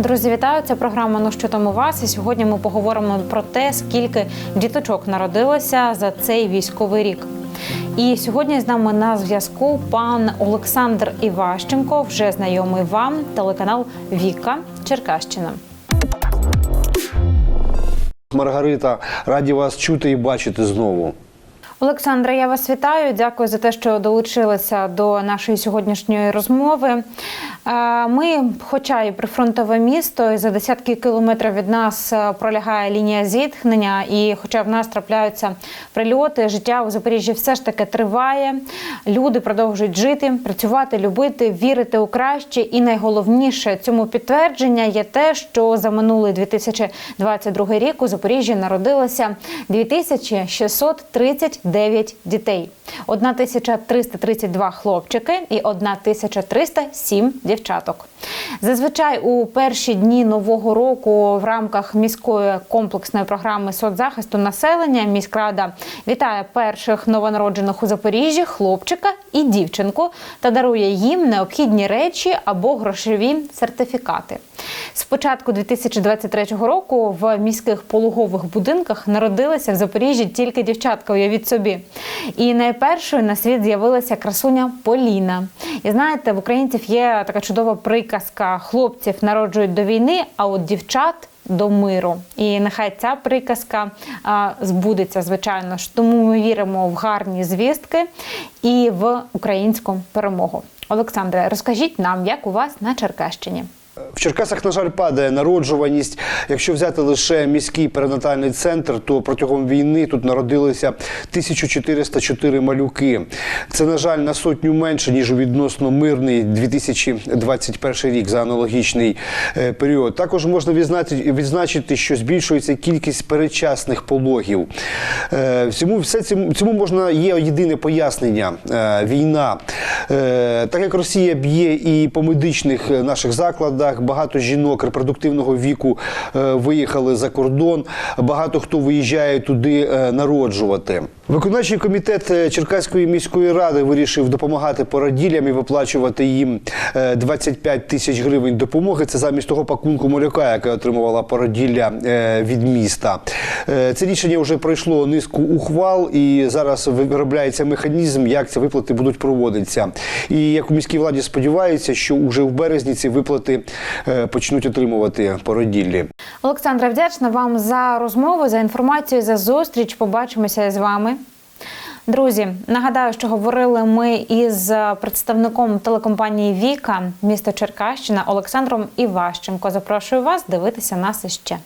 Друзі, вітаю! Це програма Ну що там у вас? І сьогодні ми поговоримо про те, скільки діточок народилося за цей військовий рік. І сьогодні з нами на зв'язку пан Олександр Іващенко, вже знайомий вам, телеканал Віка Черкащина. Маргарита, раді вас чути і бачити знову. Олександре, я вас вітаю. Дякую за те, що долучилися до нашої сьогоднішньої розмови. Е, Ми, хоча і прифронтове місто, і за десятки кілометрів від нас е, пролягає лінія зіткнення, і хоча в нас трапляються прильоти, життя у Запоріжжі все ж таки триває. Люди продовжують жити, працювати, любити, вірити у краще. І найголовніше цьому підтвердження є те, що за минулий 2022 рік у Запоріжжі народилося 2639 дітей, 1332 хлопчики і 1307 дівчаток. Зазвичай у перші дні нового року в рамках міської комплексної програми соцзахисту населення міськрада вітає перших новонароджених у Запоріжжі хлопчика і дівчинку та дарує їм необхідні речі або грошові сертифікати. З початку 2023 року в міських пологових будинках народилися в Запоріжжі тільки дівчатка, уявіть собі. І найпершою на світ з'явилася красуня Поліна. І знаєте, в українців є така чудова приказка: хлопців народжують до війни, а от дівчат. До миру, і нехай ця приказка а, збудеться, звичайно ж. Тому ми віримо в гарні звістки і в українську перемогу. Олександре, розкажіть нам, як у вас на Черкащині. В Черкасах, на жаль, падає народжуваність. Якщо взяти лише міський перинатальний центр, то протягом війни тут народилося 1404 малюки. Це, на жаль, на сотню менше, ніж у відносно мирний 2021 рік за аналогічний е, період. Також можна відзначити, що збільшується кількість передчасних пологів. Е, Всьому, все цьому, цьому можна є єдине пояснення е, війна. Так як Росія б'є і по медичних наших закладах, багато жінок репродуктивного віку е, виїхали за кордон, багато хто виїжджає туди е, народжувати. Виконавчий комітет е, Черкаської міської ради вирішив допомагати породіллям і виплачувати їм е, 25 тисяч гривень допомоги. Це замість того пакунку моряка, яке отримувала породілля від міста. Це рішення вже пройшло низку ухвал, і зараз виробляється механізм, як ці виплати будуть проводитися. І як у міській владі сподіваються, що уже в березні ці виплати почнуть отримувати породіллі. Олександра, вдячна вам за розмову, за інформацію, за зустріч. Побачимося з вами. Друзі, нагадаю, що говорили ми із представником телекомпанії Віка міста Черкащина Олександром Іващенко. Запрошую вас дивитися нас іще.